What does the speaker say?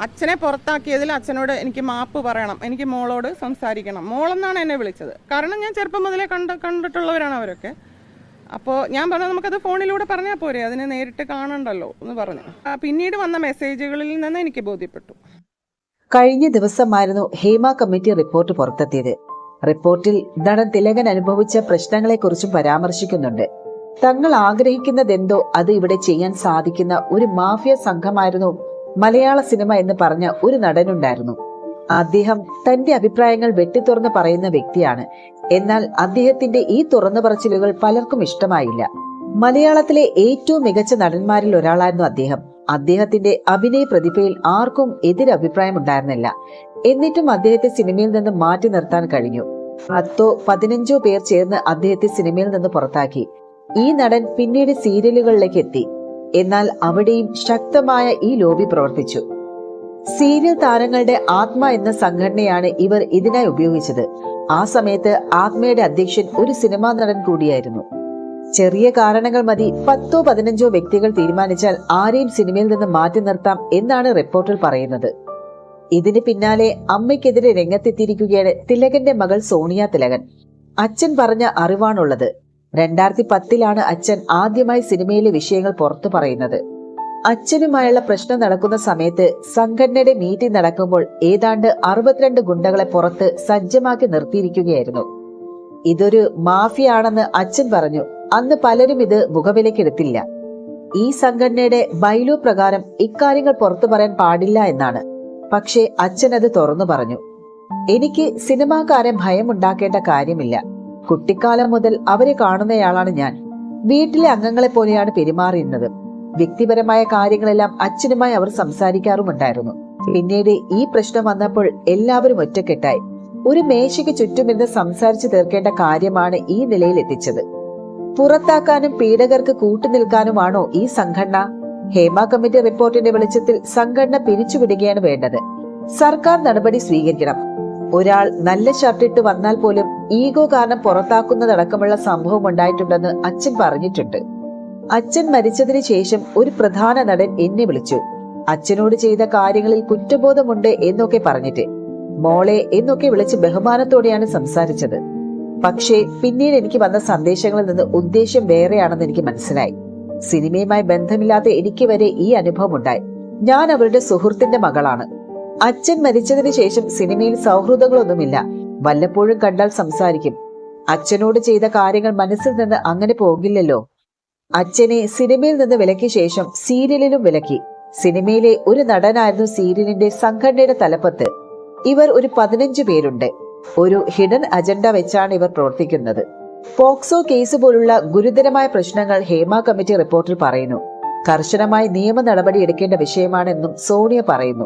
അച്ഛനെ പുറത്താക്കിയതിൽ അച്ഛനോട് എനിക്ക് മാപ്പ് പറയണം. എനിക്ക് മോളോട് സംസാരിക്കണം. മോളെന്നാണ് എന്നെ വിളിച്ചത്. കാരണം ഞാൻ ചെറുപ്പം മുതലേ കണ്ട് കണ്ടിട്ടുള്ളവരാണ് അവരൊക്കെ. അപ്പോൾ ഞാൻ പറഞ്ഞു നമുക്കത് ഫോണിലൂടെ പറഞ്ഞാൽ പോരെ. അതിനെ നേരിട്ട് കാണണ്ടല്ലോ എന്ന് പറഞ്ഞു. പിന്നീട് വന്ന മെസ്സേജുകളിൽ നിന്ന് എനിക്ക് ബോധ്യപ്പെട്ടു. കഴിഞ്ഞ ദിവസമായിരുന്നു ഹേമ കമ്മിറ്റി റിപ്പോർട്ട് പുറത്തെത്തിയത്. റിപ്പോർട്ടിൽ നടൻ തിലകൻ അനുഭവിച്ച പ്രശ്നങ്ങളെക്കുറിച്ചും പരാമർശിക്കുന്നുണ്ട്. തങ്ങൾ ആഗ്രഹിക്കുന്നതെന്തോ അത് ഇവിടെ ചെയ്യാൻ സാധിക്കുന്ന ഒരു മാഫിയ സംഘമായിരുന്നു മലയാള സിനിമ എന്ന് പറഞ്ഞ ഒരു നടനുണ്ടായിരുന്നു. അദ്ദേഹം തന്റെ അഭിപ്രായങ്ങൾ വെട്ടിത്തുറന്ന് പറയുന്ന വ്യക്തിയാണ്. എന്നാൽ അദ്ദേഹത്തിന്റെ ഈ തുറന്നു പറച്ചിലുകൾ പലർക്കും ഇഷ്ടമായില്ല. മലയാളത്തിലെ ഏറ്റവും മികച്ച നടന്മാരിൽ ഒരാളായിരുന്നു അദ്ദേഹം. അദ്ദേഹത്തിന്റെ അഭിനയ പ്രതിഭയിൽ ആർക്കും എതിരഭിപ്രായം ഉണ്ടായിരുന്നില്ല എന്നിട്ടും അദ്ദേഹത്തെ സിനിമയിൽ നിന്ന് മാറ്റി നിർത്താൻ കഴിഞ്ഞു. പത്തോ പതിനഞ്ചോ പേർ ചേർന്ന് അദ്ദേഹത്തെ സിനിമയിൽ നിന്ന് പുറത്താക്കി. ഈ നടൻ പിന്നീട് സീരിയലുകളിലേക്ക് എത്തി. എന്നാൽ അവിടെയും ശക്തമായ ഈ ലോബി പ്രവർത്തിച്ചു. സീരിയൽ താരങ്ങളുടെ ആത്മ എന്ന സംഘടനയാണ് ഇവർ ഇതിനായി ഉപയോഗിച്ചത്. ആ സമയത്ത് ആത്മയുടെ അധ്യക്ഷൻ ഒരു സിനിമാ നടൻ കൂടിയായിരുന്നു. ചെറിയ കാരണങ്ങൾ മതി പത്തോ പതിനഞ്ചോ വ്യക്തികൾ തീരുമാനിച്ചാൽ ആരെയും സിനിമയിൽ നിന്ന് മാറ്റി നിർത്താം എന്നാണ് റിപ്പോർട്ടിൽ പറയുന്നത്. ഇതിന് പിന്നാലെ അമ്മയ്ക്കെതിരെ രംഗത്തെത്തിയിരിക്കുകയാണ് തിലകന്റെ മകൾ സോണിയ തിലകൻ. അച്ഛൻ പറഞ്ഞ അറിവാണുള്ളത്. രണ്ടായിരത്തി പത്തിലാണ് അച്ഛൻ ആദ്യമായി സിനിമയിലെ വിഷയങ്ങൾ പുറത്തു പറയുന്നത്. അച്ഛനുമായുള്ള പ്രശ്നം നടക്കുന്ന സമയത്ത് സംഘടനയുടെ മീറ്റിംഗ് നടക്കുമ്പോൾ ഏതാണ്ട് അറുപത്തിരണ്ട് ഗുണ്ടകളെ പുറത്ത് സജ്ജമാക്കി നിർത്തിയിരിക്കുകയായിരുന്നു. ഇതൊരു മാഫിയാണെന്ന് അച്ഛൻ പറഞ്ഞു. അന്ന് പലരും ഇത് മുഖവിലക്കെടുത്തില്ല ഈ സംഘടനയുടെ ബൈലു പ്രകാരം ഇക്കാര്യങ്ങൾ പുറത്തു പറയാൻ പാടില്ല എന്നാണ്. പക്ഷേ അച്ഛൻ അത് തുറന്നു പറഞ്ഞു. എനിക്ക് സിനിമാക്കാരെ ഭയമുണ്ടാക്കേണ്ട കാര്യമില്ല. കുട്ടിക്കാലം മുതൽ അവരെ കാണുന്നയാളാണ് ഞാൻ. വീട്ടിലെ അംഗങ്ങളെ പോലെയാണ് പെരുമാറിയിരുന്നത്. വ്യക്തിപരമായ കാര്യങ്ങളെല്ലാം അച്ഛനുമായി അവർ സംസാരിക്കാറുമുണ്ടായിരുന്നു. പിന്നീട് ഈ പ്രശ്നം വന്നപ്പോൾ എല്ലാവരും ഒറ്റക്കെട്ടായി. ഒരു മേശയ്ക്ക് ചുറ്റുമിരുന്ന് സംസാരിച്ചു തീർക്കേണ്ട കാര്യമാണ് ഈ നിലയിൽ എത്തിച്ചത് പുറത്താക്കാനും പീഡകർക്ക് കൂട്ടുനിൽക്കാനുമാണോ ഈ സംഘടന? ഹേമ കമ്മിറ്റി റിപ്പോർട്ടിന്റെ വെളിച്ചത്തിൽ സംഘടന പിരിച്ചുവിടുകയാണ് വേണ്ടത്. സർക്കാർ നടപടി സ്വീകരിക്കണം. ഒരാൾ നല്ല ഷർട്ടിട്ട് വന്നാൽ പോലും ഈഗോ കാരണം പുറത്താക്കുന്നതടക്കമുള്ള സംഭവം ഉണ്ടായിട്ടുണ്ടെന്ന് അച്ഛൻ പറഞ്ഞിട്ടുണ്ട്. അച്ഛൻ മരിച്ചതിന് ശേഷം ഒരു പ്രധാന നടൻ എന്നെ വിളിച്ചു. അച്ഛനോട് ചെയ്ത കാര്യങ്ങളിൽ കുറ്റബോധമുണ്ട് എന്നൊക്കെ പറഞ്ഞിട്ട് മോളെ എന്നൊക്കെ വിളിച്ച് ബഹുമാനത്തോടെയാണ് സംസാരിച്ചത്. പക്ഷേ പിന്നീട് എനിക്ക് വന്ന സന്ദേശങ്ങളിൽ നിന്ന് ഉദ്ദേശം വേറെയാണെന്ന് എനിക്ക് മനസ്സിലായി. സിനിമയുമായി ബന്ധമില്ലാത്ത എനിക്ക് വരെ ഈ അനുഭവം ഉണ്ടായി. ഞാൻ അവരുടെ സുഹൃത്തിന്റെ മകളാണ്. അച്ഛൻ മരിച്ചതിന് ശേഷം സിനിമയിൽ സൗഹൃദങ്ങളൊന്നുമില്ല. വല്ലപ്പോഴും കണ്ടാൽ സംസാരിക്കും. അച്ഛനോട് ചെയ്ത കാര്യങ്ങൾ മനസ്സിൽ നിന്ന് അങ്ങനെ പോകില്ലല്ലോ. അച്ഛനെ സിനിമയിൽ നിന്ന് വിലക്കിയ ശേഷം സീരിയലിലും വിലക്കി. സിനിമയിലെ ഒരു നടനായിരുന്നു സീരിയലിന്റെ സംഘടനയുടെ തലപ്പത്ത്. ഇവർ ഒരു പതിനഞ്ചു പേരുണ്ട്. ഒരു ഹിഡൻ അജണ്ട വെച്ചാണ് ഇവർ പ്രവർത്തിക്കുന്നത്. പോക്സോ കേസ് പോലുള്ള ഗുരുതരമായ പ്രശ്നങ്ങൾ ഹേമ കമ്മിറ്റി റിപ്പോർട്ടിൽ പറയുന്നു. കർശനമായി നിയമ നടപടി എടുക്കേണ്ട വിഷയമാണെന്നും സോണിയ പറയുന്നു.